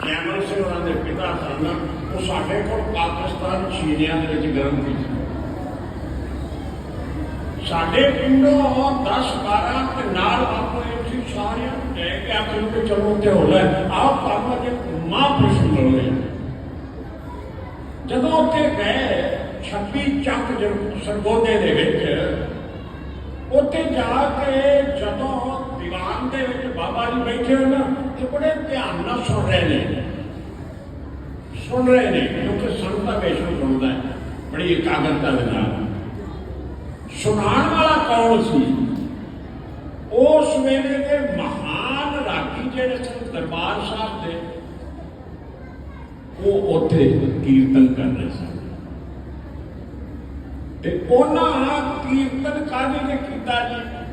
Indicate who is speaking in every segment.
Speaker 1: ਜੈਮਲ ਸਿੰਘ ਉਹਨਾਂ ਦੇ ਪਿਤਾ ਸਨ ਉਹ ਸਾਡੇ ਕੋਲ ਪਾਕਿਸਤਾਨ ਚੀਨੀਆਂ ਦੇ ਵਿੱਚ ਗਰਮ ਕੀਤੀ ਸਾਡੇ ਪਿੰਡੋਂ 10 12 ਤੇ ਨਾਲ ਆਪਣੇ ਸੀ ਸਾਰਿਆਂ ਨੂੰ ਲੈ ਕੇ ਆਖਰ ਤੇ ਚਲੋ ਤੇ ਹੋ ਲੈ। ਆਪ ਪਾਪਾ ਦੇ ਮਹਾਂਪੁਰਸ਼ ਮਿਲਣੇ ਜਦੋਂ ਉੱਥੇ ਗਏ 26 ਚੱਕ ਜਰ- ਦੇ ਵਿੱਚ, ਉੱਥੇ ਜਾ ਕੇ ਜਦੋਂ ਦੀਵਾਨ ਦੇ ਵਿੱਚ ਬਾਬਾ ਜੀ ਬੈਠੇ ਹੋਏ ਨਾ ਬੜੇ ਧਿਆਨ ਨਾਲ ਸੁਣ ਰਹੇ ਨੇ। ਸੁਣ ਰਹੇ ਨੇ, ਕਿਉਂਕਿ ਸੰਤ ਬੇਸ਼ੂ ਸੁਣਦਾ ਹੈ, ਬੜੀ ਇਕਾਗਰਤਾ ਦੇ ਨਾਲ। ਸੁਣਾਉਣ ਵਾਲਾ ਕੌਣ ਸੀ? ਉਸ ਵੇਲੇ ਦੇ ਮਹਾਨ ਰਾਗੀ ਜਿਹੜੇ ਸਨ, ਦਰਬਾਰ ਸਾਹਿਬ ਦੇ, ਉਹ ਉੱਥੇ ਕੀਰਤਨ ਕਰ ਰਹੇ ਸਨ। ਤੇ ਉਹਨਾਂ ਕੀਰਤਨ ਕਾਹਦੇ ਨੇ ਕੀਤਾ ਜੀ?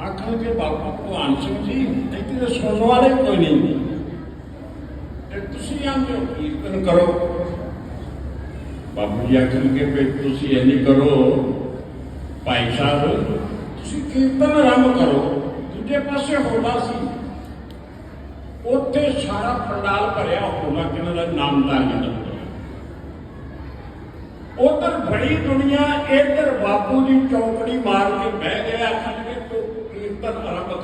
Speaker 1: ਆਖਣਗੇ ਬਾਬਾ ਭਗਵਾਨ ਸਿੰਘ ਜੀ, ਇੱਥੇ ਤਾਂ ਸੁਣਨ ਵਾਲੇ ਕੋਈ ਨਹੀਂ। ਤੇ ਤੁਸੀਂ ਆਂਦੇ ਹੋ, ਕੀਰਤਨ ਕਰੋ। ਬਾਬੂ ਜੀ ਆਖਣਗੇ ਵੀ ਤੁਸੀਂ ਇਹ ਨਹੀਂ ਕਰੋ, ਭਾਈ ਸਾਹਿਬ। ਤੁਸੀਂ ਕੀਰਤਨ ਆਰੰਭ ਕਰੋ। ਦੂਜੇ ਪਾਸੇ ਹੋਣਾ ਸੀ। ਉੱਥੇ ਸਾਰਾ ਪੰਡਾਲ ਭਰਿਆ ਹੋਣਾ ਕਿਨਾਂ ਦਾ ਨਾਮਦਾਰ ਜੀ ਉਧਰ ਬੜੀ ਦੁਨੀਆ, ਇੱਧਰ ਬਾਪੂ ਦੀ ਚੌਕੜੀ ਮਾਰ ਕੇ ਬਹਿ ਗਿਆ ਆਖਣਗੇ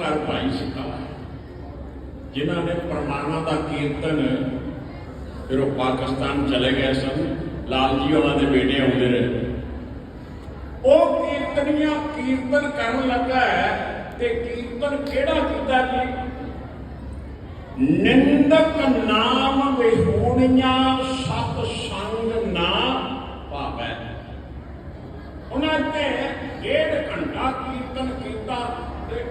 Speaker 1: ਤੂੰ ਭਾਈ ਸਿੱਖਾ ਜਿਨ੍ਹਾਂ ਨੇ ਪਰਮਾਤਮਾ ਦਾ ਕੀਰਤਨ ਫਿਰ ਉਹ ਪਾਕਿਸਤਾਨ ਚਲੇ ਗਏ ਸਨ। ਲਾਲ ਜੀ ਉਹਨਾਂ ਦੇ ਬੇਟੇ ਆਉਂਦੇ ਰਹੇ। ਉਹ ਕੀਰਤਨੀਆਂ ਕੀਰਤਨ ਕਰਨ ਲੱਗਾ ਹੈ ਤੇ ਕੀਰਤਨ ਕਿਹੜਾ ਕੀਤਾ ਜੀ? ਨਿੰਦਕ ਨਾਮ ਵਿਹੂਣੀਆਂ ਸਤ ਸੰਗ ਨਾ ਪਾਵੈ ਉਹਨਾਂ ਤੇ ਡੇਢ ਘੰਟਾ ਕੀਰਤਨ ਕੀਤਾ ਤੇ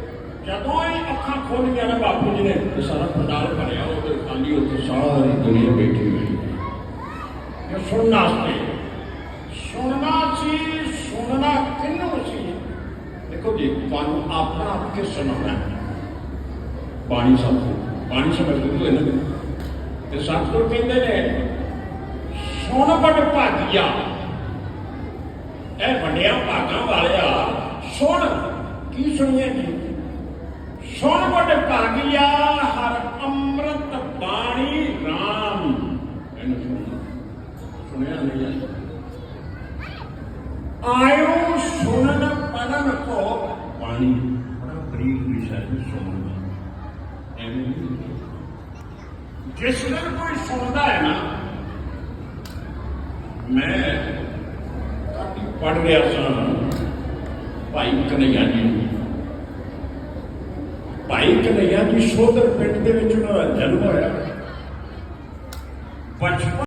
Speaker 1: ਜਦੋਂ ਇਹ ਅੱਖਾਂ ਖੋਲੀਆਂ ਨਾ ਬਾਪੂ ਜੀ ਨੇ ਤੇ ਸਾਰਾ ਪੰਡਾਲ ਭਰਿਆ ਉਹਦੇ ਖਾਲੀ ਉੱਥੇ ਸਾਰੀ ਦੁਨੀਆ ਬੈਠੀ ਹੋਈ ਇਹ ਸੁਣਨ ਵਾਸਤੇ ਸੁਣਨਾ ਸੀ, ਸੁਣਨਾ ਕਿੰਨੂੰ ਸੀ? ਦੇਖੋ ਜੀ, ਤੁਹਾਨੂੰ ਆਪਣਾ ਆਪ ਕੇ ਸੁਣਾਉਣਾ ਹੈ। ਬਾਣੀ ਸਤਿਗੁਰ ਬਾਣੀ ਸਮਝਦੇ ਇਹਨਾਂ ਨੂੰ। ਤੇ ਸਤਿਗੁਰ ਕਹਿੰਦੇ ਨੇ, ਸੁਣ ਬੜ ਭਾਗਿਆ। ਇਹ ਵੱਡਿਆਂ ਭਾਗਾਂ ਵਾਲਿਆ, ਸੁਣ, ਕੀ ਸੁਣੀਏ ਜੀ? ਸੁਣ ਬੜ ਭਾਗਿਆ ਹਰ ਅੰਮ੍ਰਿਤ ਬਾਣੀ RAM ਇਹਨੂੰ ਸੁਣੋ ਸੁਣਿਆ ਨਹੀਂ ਹੈ ਆਇਓ ਸੁਣਨ ਪੜਨ ਕੋ ਬਾਣੀ ਬੜਾ ਬਰੀਕ ਵਿਸ਼ਾ ਹੈ ਸੁਣਨ ਦਾ ਐਵੇਂ ਨਹੀਂ। ਜਿਸ ਦਿਨ ਕੋਈ ਸੁਣਦਾ ਹੈ ਨਾ ਮੈਂ ਕਾਫੀ ਪੜ ਰਿਹਾ ਸਾਂ ਭਾਈ ਕਨਈਆ ਜੀ ਨੂੰ। ਸੋਦਰ ਪਿੰਡ ਦੇ ਵਿੱਚ ਉਹਨਾਂ ਦਾ ਜਨਮ ਹੋਇਆ ਬਚਪਨ